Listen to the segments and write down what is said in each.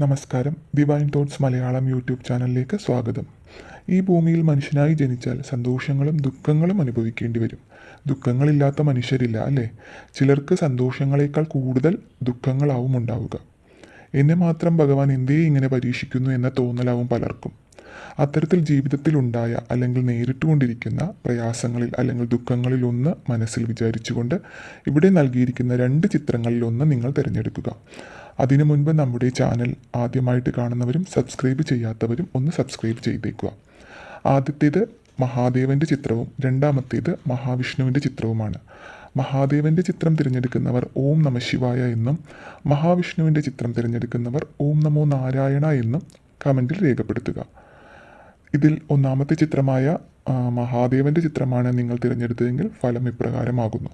നമസ്കാരം. Divine thoughts Malayalam YouTube ചാനലിലേക്ക് സ്വാഗതം. ഈ ഭൂമിയിൽ മനുഷ്യനായി ജനിച്ചാൽ സന്തോഷങ്ങളും ദുഃഖങ്ങളും അനുഭവിക്കേണ്ടി വരും. ദുഃഖങ്ങളില്ലാത്ത മനുഷ്യരില്ല അല്ലേ? ചിലർക്ക് സന്തോഷങ്ങളെക്കാൾ കൂടുതൽ ദുഃഖങ്ങളാവും ഉണ്ടാവുക. എന്നെ മാത്രം ഭഗവാൻ എന്തേ ഇങ്ങനെ പരീക്ഷിക്കുന്നു എന്ന തോന്നലാവും പലർക്കും. അത്തരത്തിൽ ജീവിതത്തിലുണ്ടായ അല്ലെങ്കിൽ നേരിട്ടുകൊണ്ടിരിക്കുന്ന പ്രയാസങ്ങളിൽ അല്ലെങ്കിൽ ദുഃഖങ്ങളിൽ ഒന്ന് മനസ്സിൽ വിചാരിച്ചുകൊണ്ട് ഇവിടെ നൽകിയിരിക്കുന്ന രണ്ട് ചിത്രങ്ങളിൽ ഒന്ന് നിങ്ങൾ തിരഞ്ഞെടുക്കുക. അതിനു മുൻപ് നമ്മുടെ ചാനൽ ആദ്യമായിട്ട് കാണുന്നവരും സബ്സ്ക്രൈബ് ചെയ്യാത്തവരും ഒന്ന് സബ്സ്ക്രൈബ് ചെയ്തേക്കുക. ആദ്യത്തേത് മഹാദേവന്റെ ചിത്രവും രണ്ടാമത്തേത് മഹാവിഷ്ണുവിന്റെ ചിത്രവുമാണ്. മഹാദേവന്റെ ചിത്രം തിരഞ്ഞെടുക്കുന്നവർ ഓം നമ ശിവായ എന്നും മഹാവിഷ്ണുവിന്റെ ചിത്രം തിരഞ്ഞെടുക്കുന്നവർ ഓം നമോ നാരായണ എന്നും കമന്റിൽ രേഖപ്പെടുത്തുക. ഇതിൽ ഒന്നാമത്തെ ചിത്രമായ മഹാദേവന്റെ ചിത്രമാണ് നിങ്ങൾ തിരഞ്ഞെടുത്തതെങ്കിൽ ഫലം ഇപ്രകാരമാകുന്നു.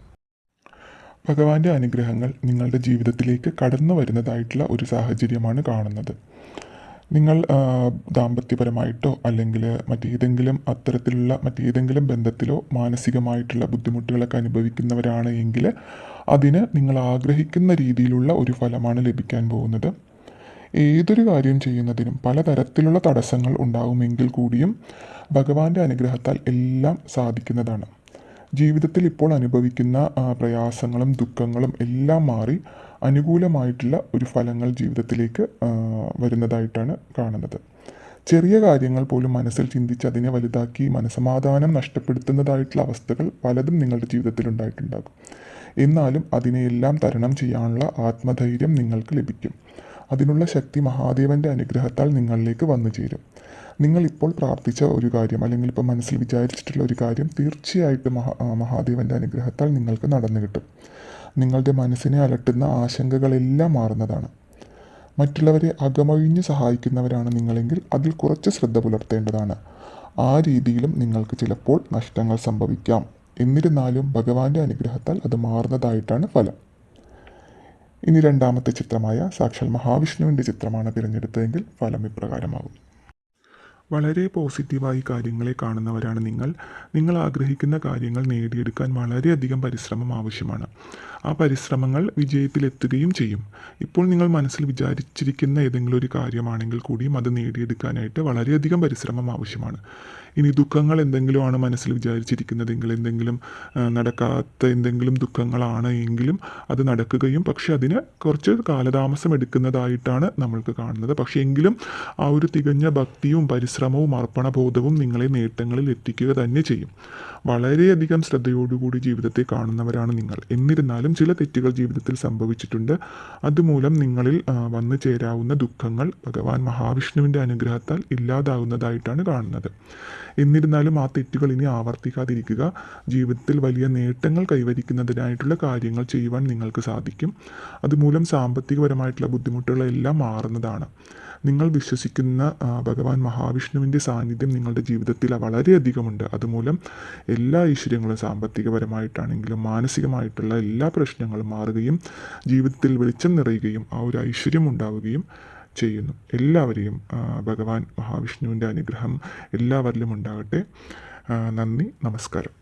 ഭഗവാന്റെ അനുഗ്രഹങ്ങൾ നിങ്ങളുടെ ജീവിതത്തിലേക്ക് കടന്നു വരുന്നതായിട്ടുള്ള ഒരു സാഹചര്യമാണ് കാണുന്നത്. നിങ്ങൾ ദാമ്പത്യപരമായിട്ടോ അല്ലെങ്കിൽ മറ്റേതെങ്കിലും അത്തരത്തിലുള്ള മറ്റേതെങ്കിലും ബന്ധത്തിലോ മാനസികമായിട്ടുള്ള ബുദ്ധിമുട്ടുകളൊക്കെ അനുഭവിക്കുന്നവരാണ് എങ്കിൽ അതിന് നിങ്ങൾ ആഗ്രഹിക്കുന്ന രീതിയിലുള്ള ഒരു ഫലമാണ് ലഭിക്കാൻ പോകുന്നത്. ഏതൊരു കാര്യം ചെയ്യുന്നതിനും പലതരത്തിലുള്ള തടസ്സങ്ങൾ ഉണ്ടാകുമെങ്കിൽ കൂടിയും ഭഗവാന്റെ അനുഗ്രഹത്താൽ എല്ലാം സാധിക്കുന്നതാണ്. ജീവിതത്തിൽ ഇപ്പോൾ അനുഭവിക്കുന്ന പ്രയാസങ്ങളും ദുഃഖങ്ങളും എല്ലാം മാറി അനുകൂലമായിട്ടുള്ള ഒരു ഫലങ്ങൾ ജീവിതത്തിലേക്ക് വരുന്നതായിട്ടാണ് കാണുന്നത്. ചെറിയ കാര്യങ്ങൾ പോലും മനസ്സിൽ ചിന്തിച്ച് അതിനെ വലുതാക്കി മനസമാധാനം നഷ്ടപ്പെടുത്തുന്നതായിട്ടുള്ള അവസ്ഥകൾ പലതും നിങ്ങളുടെ ജീവിതത്തിൽ ഉണ്ടായിട്ടുണ്ടാകും. എന്നാലും അതിനെയെല്ലാം തരണം ചെയ്യാനുള്ള ആത്മധൈര്യം നിങ്ങൾക്ക് ലഭിക്കും. അതിനുള്ള ശക്തി മഹാദേവന്റെ അനുഗ്രഹത്താൽ നിങ്ങളിലേക്ക് വന്നു ചേരും. നിങ്ങൾ ഇപ്പോൾ പ്രാർത്ഥിച്ച ഒരു കാര്യം അല്ലെങ്കിൽ ഇപ്പോൾ മനസ്സിൽ വിചാരിച്ചിട്ടുള്ള ഒരു കാര്യം തീർച്ചയായിട്ടും മഹാ മഹാദേവന്റെ അനുഗ്രഹത്താൽ നിങ്ങൾക്ക് നടന്നു കിട്ടും. നിങ്ങളുടെ മനസ്സിനെ അലട്ടുന്ന ആശങ്കകളെല്ലാം മാറുന്നതാണ്. മറ്റുള്ളവരെ അകമൊഴിഞ്ഞ് സഹായിക്കുന്നവരാണ് നിങ്ങളെങ്കിൽ അതിൽ കുറച്ച് ശ്രദ്ധ പുലർത്തേണ്ടതാണ്. ആ രീതിയിലും നിങ്ങൾക്ക് ചിലപ്പോൾ നഷ്ടങ്ങൾ സംഭവിക്കാം. എന്നിരുന്നാലും ഭഗവാന്റെ അനുഗ്രഹത്താൽ അത് മാറുന്നതായിട്ടാണ് ഫലം. ഇനി രണ്ടാമത്തെ ചിത്രമായ സാക്ഷാൽ മഹാവിഷ്ണുവിന്റെ ചിത്രമാണ് തിരഞ്ഞെടുത്തതെങ്കിൽ ഫലം ഇപ്രകാരമാകും. വളരെ പോസിറ്റീവായി കാര്യങ്ങളെ കാണുന്നവരാണ് നിങ്ങൾ. നിങ്ങൾ ആഗ്രഹിക്കുന്ന കാര്യങ്ങൾ നേടിയെടുക്കാൻ വളരെയധികം പരിശ്രമം ആവശ്യമാണ്. ആ പരിശ്രമങ്ങൾ വിജയത്തിലെത്തുകയും ചെയ്യും. ഇപ്പോൾ നിങ്ങൾ മനസ്സിൽ വിചാരിച്ചിരിക്കുന്ന ഏതെങ്കിലും ഒരു കാര്യമാണെങ്കിൽ കൂടിയും അത് നേടിയെടുക്കാനായിട്ട് വളരെയധികം പരിശ്രമം ആവശ്യമാണ്. ഇനി ദുഃഖങ്ങൾ എന്തെങ്കിലും ആണ് മനസ്സിൽ വിചാരിച്ചിരിക്കുന്നതെങ്കിൽ എന്തെങ്കിലും നടക്കാത്ത എന്തെങ്കിലും ദുഃഖങ്ങളാണ് എങ്കിലും അത് നടക്കുകയും പക്ഷേ അതിന് കുറച്ച് കാലതാമസം എടുക്കുന്നതായിട്ടാണ് നമ്മൾക്ക് കാണുന്നത്. പക്ഷേ എങ്കിലും ആ ഒരു തികഞ്ഞ ഭക്തിയും പരിശ്രമവും അർപ്പണബോധവും നിങ്ങളെ നേട്ടങ്ങളിൽ എത്തിക്കുക തന്നെ ചെയ്യും. വളരെയധികം ശ്രദ്ധയോടുകൂടി ജീവിതത്തെ കാണുന്നവരാണ് നിങ്ങൾ. എന്നിരുന്നാലും ചില തെറ്റുകൾ ജീവിതത്തിൽ സംഭവിച്ചിട്ടുണ്ട്. അതുമൂലം നിങ്ങളിൽ വന്നു ചേരാവുന്ന ദുഃഖങ്ങൾ ഭഗവാൻ മഹാവിഷ്ണുവിന്റെ അനുഗ്രഹത്താൽ ഇല്ലാതാകുന്നതായിട്ടാണ് കാണുന്നത്. എന്നിരുന്നാലും ആ തെറ്റുകൾ ഇനി ആവർത്തിക്കാതിരിക്കുക. ജീവിതത്തിൽ വലിയ നേട്ടങ്ങൾ കൈവരിക്കുന്നതിനായിട്ടുള്ള കാര്യങ്ങൾ ചെയ്യുവാൻ നിങ്ങൾക്ക് സാധിക്കും. അതുമൂലം സാമ്പത്തികപരമായിട്ടുള്ള ബുദ്ധിമുട്ടുകളെല്ലാം മാറുന്നതാണ്. നിങ്ങൾ വിശ്വസിക്കുന്ന ഭഗവാൻ മഹാവിഷ്ണുവിന്റെ സാന്നിധ്യം നിങ്ങളുടെ ജീവിതത്തിൽ വളരെയധികമുണ്ട്. അതുമൂലം എല്ലാ ഐശ്വര്യങ്ങളും സാമ്പത്തികപരമായിട്ടാണെങ്കിലും മാനസികമായിട്ടുള്ള എല്ലാ പ്രശ്നങ്ങളും മാറുകയും ജീവിതത്തിൽ വെളിച്ചം നിറയുകയും ആ ഒരു ഐശ്വര്യം ഉണ്ടാവുകയും ചെയ്യുന്നു. എല്ലാവരെയും ഭഗവാൻ മഹാവിഷ്ണുവിന്റെ അനുഗ്രഹം എല്ലാവരിലും ഉണ്ടാകട്ടെ. നന്ദി നമസ്കാരം.